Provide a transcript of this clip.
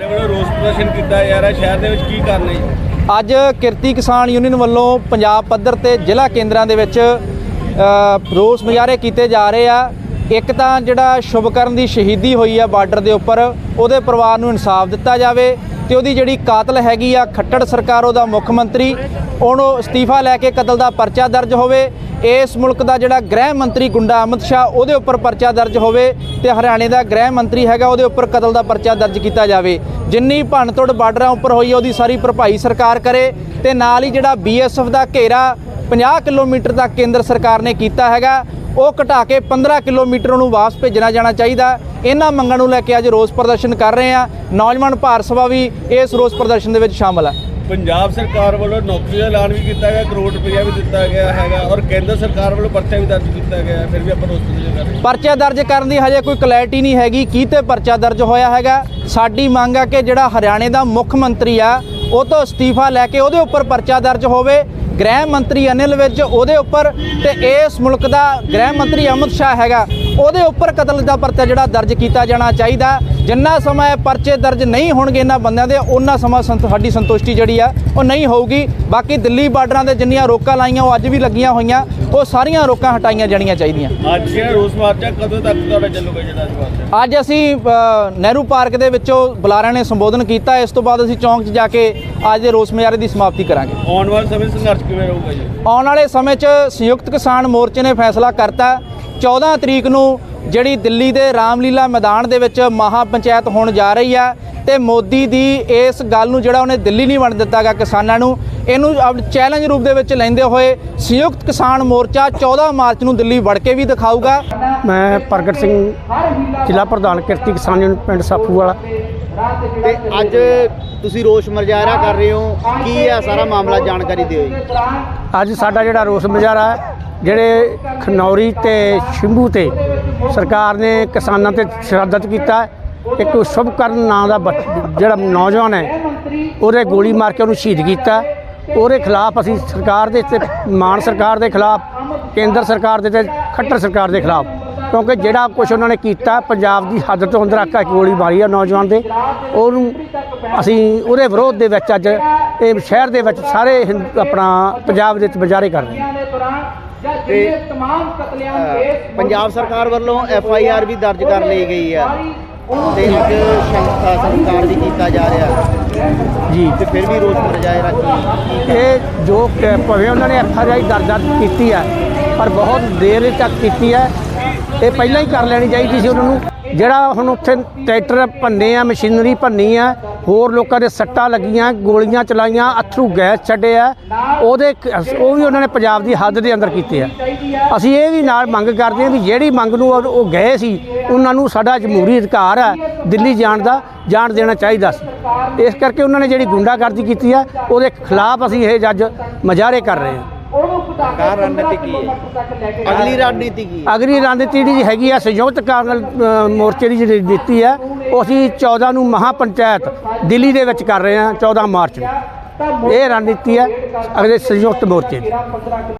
ਸਾਡੇ ਵੱਲੋਂ ਰੋਸ ਪ੍ਰਦਰਸ਼ਨ ਕੀਤਾ ਜਾ ਰਿਹਾ ਸ਼ਹਿਰ ਦੇ ਵਿੱਚ ਕੀ ਕਾਰਨ ਹੈ ਜੀ? ਅੱਜ ਕਿਰਤੀ ਕਿਸਾਨ ਯੂਨੀਅਨ ਵੱਲੋਂ ਪੰਜਾਬ ਪੱਧਰ ਤੇ ਜ਼ਿਲ੍ਹਾ ਕੇਂਦਰਾਂ ਦੇ ਵਿੱਚ ਰੋਸ ਮੁਜ਼ਾਹਰੇ ਕੀਤੇ ਜਾ ਰਹੇ ਆ। ਇੱਕ ਤਾਂ ਜਿਹੜਾ ਸ਼ੁਭਕਰਨ ਦੀ ਸ਼ਹੀਦੀ ਹੋਈ ਆ ਬਾਰਡਰ ਦੇ ਉੱਪਰ, ਉਹਦੇ ਪਰਿਵਾਰ ਨੂੰ ਇਨਸਾਫ ਦਿੱਤਾ ਜਾਵੇ ਤੇ ਉਹਦੀ ਜਿਹੜੀ ਕਾਤਲ ਹੈਗੀ ਆ ਖੱਟੜ ਸਰਕਾਰ, ਉਹਦਾ ਮੁੱਖ ਮੰਤਰੀ, ਉਹਨੂੰ ਅਸਤੀਫਾ ਲੈ ਕੇ ਕਤਲ ਦਾ ਪਰਚਾ ਦਰਜ ਹੋਵੇ। ਇਸ ਮੁਲਕ ਦਾ ਜਿਹੜਾ ਗ੍ਰਹਿ ਮੰਤਰੀ ਗੁੰਡਾ ਅਮਿਤ ਸ਼ਾਹ, ਉਹਦੇ ਉੱਪਰ ਪਰਚਾ ਦਰਜ ਹੋਵੇ ਤੇ ਹਰਿਆਣੇ ਦਾ ਗ੍ਰਹਿ ਮੰਤਰੀ ਹੈਗਾ, ਉਹਦੇ ਉੱਪਰ ਕਤਲ ਦਾ ਪਰਚਾ ਦਰਜ ਕੀਤਾ ਜਾਵੇ। ਜਿੰਨੀ ਭੰਨਤੋੜ ਬਾਰਡਰਾਂ ਉੱਪਰ ਹੋਈ ਉਹਦੀ ਸਾਰੀ ਭਰਪਾਈ ਸਰਕਾਰ ਕਰੇ ਤੇ ਨਾਲ ਹੀ ਜਿਹੜਾ ਬੀਐਸਐਫ ਦਾ ਘੇਰਾ 50 ਕਿਲੋਮੀਟਰ ਤੱਕ ਕੇਂਦਰ ਸਰਕਾਰ ਨੇ ਕੀਤਾ ਹੈਗਾ, ਉਹ ਘਟਾ ਕੇ 15 ਕਿਲੋਮੀਟਰ ਨੂੰ ਵਾਪਸ ਭੇਜਣਾ ਜਾਣਾ ਚਾਹੀਦਾ। ਇਹਨਾਂ ਮੰਗਾਂ ਨੂੰ ਲੈ ਕੇ ਅੱਜ ਰੋਸ ਪ੍ਰਦਰਸ਼ਨ ਕਰ ਰਹੇ ਆ। ਨੌਜਵਾਨ ਭਾਰਤ ਸਭਾ ਵੀ ਇਸ ਰੋਸ ਪ੍ਰਦਰਸ਼ਨ ਦੇ ਵਿੱਚ ਸ਼ਾਮਲ ਹੈ ਪੰਜਾਬ ਸਰਕਾਰ ਵੱਲੋਂ ਨੌਕਰੀ ਦਾ ਐਲਾਨ ਵੀ ਕੀਤਾ ਗਿਆ, ਕਰੋੜ ਰੁਪਇਆ ਵੀ ਦਿੱਤਾ ਗਿਆ ਹੈਗਾ ਔਰ ਕੇਂਦਰ ਸਰਕਾਰ ਵੱਲੋਂ ਪਰਚਾ ਵੀ ਦਰਜ ਕੀਤਾ ਗਿਆ, ਫਿਰ ਵੀ ਆਪਾਂ ਰੋਸ ਪ੍ਰਦਰਸ਼ਨ ਕਰ ਰਹੇ ਪਰਚਾ ਦਰਜ ਕਰਨ ਦੀ ਹਜੇ ਕੋਈ ਕਲੈਰਿਟੀ ਨਹੀਂ ਹੈਗੀ, ਕੀ ਤੇ ਪਰਚਾ ਦਰਜ ਹੋਇਆ ਹੈਗਾ? ਸਾਡੀ ਮੰਗ ਆ ਕਿ ਜਿਹੜਾ ਹਰਿਆਣੇ ਦਾ ਮੁੱਖ ਮੰਤਰੀ ਆ, ਉਹ ਤੋਂ ਅਸਤੀਫਾ ਲੈ ਕੇ ਉਹਦੇ ਉੱਪਰ ਪਰਚਾ ਦਰਜ ਹੋਵੇ। ਗ੍ਰਹਿ ਮੰਤਰੀ ਅਨਿਲ ਵਿੱਚ ਉਹਦੇ ਉੱਪਰ ਤੇ ਇਸ ਮੁਲਕ ਦਾ ਗ੍ਰਹਿ ਮੰਤਰੀ ਅਮਿਤ ਸ਼ਾਹ ਹੈਗਾ। ਉਹਦੇ ਉੱਪਰ ਕਤਲ ਦਾ ਪਰਚਾ ਜਿਹੜਾ ਦਰਜ ਕੀਤਾ ਜਾਣਾ ਚਾਹੀਦਾ। ਜਿੰਨਾ ਸਮਾਂ ਪਰਚੇ ਦਰਜ ਨਹੀਂ ਹੋਣਗੇ ਇਹਨਾਂ ਬੰਦਿਆਂ ਦੇ ਉਹਨਾਂ ਸਮਾਂ ਸੰਤ- ਸਾਡੀ ਸੰਤੁਸ਼ਟੀ ਜਿਹੜੀ ਆ ਉਹ ਨਹੀਂ ਹੋਊਗੀ। ਬਾਕੀ ਦਿੱਲੀ ਬਾਰਡਰਾਂ ਦੇ ਜਿੰਨੀਆਂ ਰੋਕਾਂ ਲਾਈਆਂ ਉਹ ਅੱਜ ਵੀ ਲੱਗੀਆਂ ਹੋਈਆਂ। ਉਹ ਸਾਰੀਆਂ ਰੋਕਾਂ ਹਟਾਈਆਂ ਜਾਣੀਆਂ ਚਾਹੀਦੀਆਂ। ਅੱਜ ਰੋਸ ਮਾਰਚਾ ਕਦੋਂ ਤੱਕ ਤੁਹਾਡਾ ਚੱਲੂਗਾ ਜਿਹੜਾ ਅੱਜ ਅਸੀਂ ਨਹਿਰੂ ਪਾਰਕ ਦੇ ਵਿੱਚੋਂ ਬੁਲਾਰਿਆਂ ਨੇ ਸੰਬੋਧਨ ਕੀਤਾ। ਇਸ ਤੋਂ ਬਾਅਦ ਅਸੀਂ ਚੌਂਕ 'ਚ ਜਾ ਕੇ ਅੱਜ ਦੇ ਰੋਸ ਮੁਜ਼ਾਹਰੇ ਦੀ ਸਮਾਪਤੀ ਕਰਾਂਗੇ। ਆਉਣ ਵਾਲੇ ਸਮੇਂ ਸੰਘਰਸ਼ ਕਿਵੇਂ ਰਹੂਗਾ ਜੀ? ਆਉਣ ਵਾਲੇ ਸਮੇਂ 'ਚ ਸੰਯੁਕਤ ਕਿਸਾਨ ਮੋਰਚੇ ਨੇ ਫੈਸਲਾ ਕਰਤਾ। 14 ਤਰੀਕ ਨੂੰ ਜਿਹੜੀ ਦਿੱਲੀ ਦੇ ਰਾਮਲੀਲਾ ਮੈਦਾਨ ਦੇ ਵਿੱਚ ਮਹਾ ਪੰਚਾਇਤ ਹੋਣ ਜਾ ਰਹੀ ਆ ਤੇ ਮੋਦੀ ਦੀ ਇਸ ਗੱਲ ਨੂੰ ਜਿਹੜਾ ਉਹਨੇ ਦਿੱਲੀ ਨਹੀਂ ਵੰਡ ਦਿੱਤਾਗਾ ਕਿਸਾਨਾਂ ਨੂੰ ਇਹਨੂੰ ਚੈਲੰਜ ਰੂਪ ਦੇ ਵਿੱਚ ਲੈਂਦੇ ਹੋਏ ਸੰਯੁਕਤ ਕਿਸਾਨ ਮੋਰਚਾ 14 ਮਾਰਚ ਨੂੰ ਦਿੱਲੀ ਵੜ ਕੇ ਵੀ ਦਿਖਾਊਗਾ। ਮੈਂ ਪ੍ਰਗਟ ਸਿੰਘ ਜ਼ਿਲ੍ਹਾ ਪ੍ਰਧਾਨ ਕਿਰਤੀ ਕਿਸਾਨ ਯੂਨੀਅਨ ਪਿੰਡ ਸਾਫੂ ਵਾਲਾ। ਤੇ ਅੱਜ ਤੁਸੀਂ ਰੋਸ਼ ਮੁਜ਼ਾਹਰਾ ਕਰ ਰਹੇ ਹੋ ਕੀ ਹੈ ਸਾਰਾ ਮਾਮਲਾ ਜਾਣਕਾਰੀ ਦਿਓ ਜੀ? ਅੱਜ ਸਾਡਾ ਜਿਹੜਾ ਰੋਸ ਮੁਜ਼ਾਹਰਾ ਹੈ ਜਿਹੜੇ ਖਨੌਰੀ ਤੇ ਸ਼ੰਭੂ ਤੇ ਸਰਕਾਰ ਨੇ ਕਿਸਾਨਾਂ ਤੇ ਸ਼ਰਾਦਤ ਕੀਤਾ ਇੱਕ ਸ਼ੁਭਕਰਨ ਨਾਂ ਦਾ ਜਿਹੜਾ ਨੌਜਵਾਨ ਹੈ, ਉਹਦੇ ਗੋਲੀ ਮਾਰ ਕੇ ਉਹਨੂੰ ਸ਼ਹੀਦ ਕੀਤਾ ਉਹਦੇ ਖਿਲਾਫ ਅਸੀਂ ਸਰਕਾਰ ਦੇ ਤੇ, ਮਾਨ ਸਰਕਾਰ ਦੇ ਖਿਲਾਫ, ਕੇਂਦਰ ਸਰਕਾਰ ਦੇ ਤੇ, ਖੱਟਰ ਸਰਕਾਰ ਦੇ ਖਿਲਾਫ, ਕਿਉਂਕਿ ਜਿਹੜਾ ਕੁਝ ਉਹਨਾਂ ਨੇ ਕੀਤਾ, ਪੰਜਾਬ ਦੀ ਹੱਦ ਤੋਂ ਅੰਦਰ ਆਕਾ ਗੋਲੀ ਮਾਰੀ ਆ ਨੌਜਵਾਨ ਦੇ, ਉਹਨੂੰ ਅਸੀਂ ਉਹਦੇ ਵਿਰੋਧ ਦੇ ਵਿੱਚ ਅੱਜ, ਇਹ ਸ਼ਹਿਰ ਦੇ ਵਿੱਚ ਸਾਰੇ ਹਿੰਦ- ਆਪਣਾ ਪੰਜਾਬ ਦੇ ਵਿੱਚ ਮੁਜ਼ਾਹਰੇ ਕਰ ਰਹੇ ਹਾਂ। ਤੇ ਪੰਜਾਬ ਸਰਕਾਰ ਵੱਲੋਂ ਐਫ ਆਈ ਆਰ ਵੀ ਦਰਜ ਕਰ ਲਈ ਗਈ ਹੈ। ਤੇ ਅੱਜ ਸ਼ੰਕਾ ਸੰਸਕਾਰ ਵੀ ਕੀਤਾ ਜਾ ਰਿਹਾ ਜੀ। ਤੇ ਫਿਰ ਵੀ ਰੋਸ਼ ਮੁਜ਼ਾਹਰਾ ਕੀ ਇਹ ਜੋ ਭਾਵੇਂ ਉਹਨਾਂ ਨੇ ਐਫ ਆਰ ਆਈ ਦਰਜ ਕੀਤੀ ਹੈ ਪਰ ਬਹੁਤ ਦੇਰ ਤੱਕ ਕੀਤੀ ਹੈ। ਇਹ ਪਹਿਲਾਂ ਹੀ ਕਰ ਲੈਣੀ ਚਾਹੀਦੀ ਸੀ ਉਹਨਾਂ ਨੂੰ। ਜਿਹੜਾ ਹੁਣ ਉੱਥੇ ਟਰੈਕਟਰ ਭੰਨੇ ਆ, ਮਸ਼ੀਨਰੀ ਭੰਨੀ ਆ, ਹੋਰ ਲੋਕਾਂ ਦੇ ਸੱਟਾਂ ਲੱਗੀਆਂ, ਗੋਲੀਆਂ ਚਲਾਈਆਂ, ਅਥਰੂ ਗੈਸ ਛੱਡੇ ਆ, ਉਹਦੇ ਉਹ ਵੀ ਉਹਨਾਂ ਨੇ ਪੰਜਾਬ ਦੀ ਹੱਦ ਦੇ ਅੰਦਰ ਕੀਤੇ ਆ। ਅਸੀਂ ਇਹ ਵੀ ਨਾਲ ਮੰਗ ਕਰਦੇ ਹਾਂ ਵੀ ਜਿਹੜੀ ਮੰਗ ਨੂੰ ਉਹ ਗਏ ਸੀ, ਉਹਨਾਂ ਨੂੰ ਸਾਡਾ ਜਮਹੂਰੀ ਅਧਿਕਾਰ ਹੈ ਦਿੱਲੀ ਜਾਣ ਦਾ, ਜਾਣ ਦੇਣਾ ਚਾਹੀਦਾ ਸੀ। ਇਸ ਕਰਕੇ ਉਹਨਾਂ ਨੇ ਜਿਹੜੀ ਗੁੰਡਾਗਰਦੀ ਕੀਤੀ ਆ, ਉਹਦੇ ਖਿਲਾਫ ਅਸੀਂ ਇਹ ਜੱਜ ਮੁਜ਼ਾਹਰੇ ਕਰ ਰਹੇ ਹਾਂ। ਸਰਕਾਰ ਰਣਨੀਤੀ ਕੀ ਹੈ? ਅਗਲੀ ਰਣਨੀਤੀ ਕੀ ਹੈ? ਅਗਲੀ ਰਣਨੀਤੀ ਜਿਹੜੀ ਹੈਗੀ ਆ ਸੰਯੁਕਤ ਕਾਂਗਰਸ ਅ, ਮੋਰਚੇ ਦੀ ਜਿਹੜੀ ਨੀਤੀ ਹੈ ਉਹ ਅਸੀਂ 14 ਨੂੰ ਮਹਾ ਪੰਚਾਇਤ ਦਿੱਲੀ ਦੇ ਵਿੱਚ ਕਰ ਰਹੇ ਹਾਂ 14 ਮਾਰਚ ਨੂੰ। ਇਹ ਰਣਨੀਤੀ ਹੈ ਅਗਲੇ ਸੰਯੁਕਤ ਮੋਰਚੇ ਦੀ।